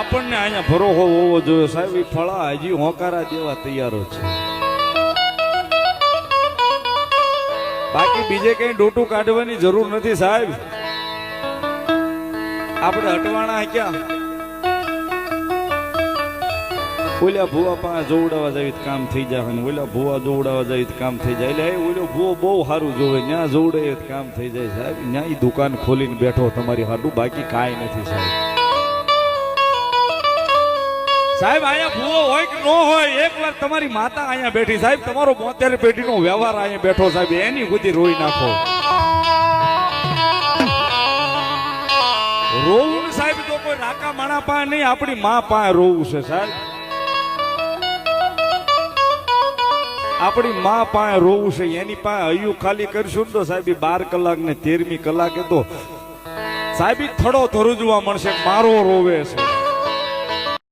આપણને અહીંયા ભરોહો હોવો જોઈએ સાહેબ. એ ફળા હજી હોકારા દેવા તૈયારો છે. બાકી બીજે કઈ ડોટું કાઢવાની જરૂર નથી સાહેબ. આપણે અટવાણા ક્યાં? ઓલા ભુવા પાસે જોવડાવવા જાવી તો કામ થઈ જાય ને ઓલા ભુવા જોવડાવવા જાવી તો કામ થઈ જાય. એટલે ઓલો ભુવો બહુ સારું જોવે. ત્યાં જોવડે કામ થઈ જાય સાહેબ. ત્યાં દુકાન ખોલીને બેઠો તમારી હાટું. બાકી કાંઈ નથી સાહેબ. સાહેબ, અહીંયા ભૂવો હોય કે ન હોય, એકવાર તમારી માતા અહીંયા બેઠી. સાહેબ, તમારો બોતેર પેઢીનો વ્યવહાર અહીંયા બેઠો સાહેબ, એની સુધી રોઈ નાખો. રોવું ને સાહેબ તો કોઈ રાકા માણા પા નહીં, આપણી મા પાસે રોવું છે સાહેબ. આપણી મા પાસે રોવું છે, એની પાસે હૈયું ખાલી કરશું ને તો સાહેબ બાર કલાક ને તેરમી કલાકે તો સાહેબ થડો ધરુજવા મળશે મારો રોવે છે.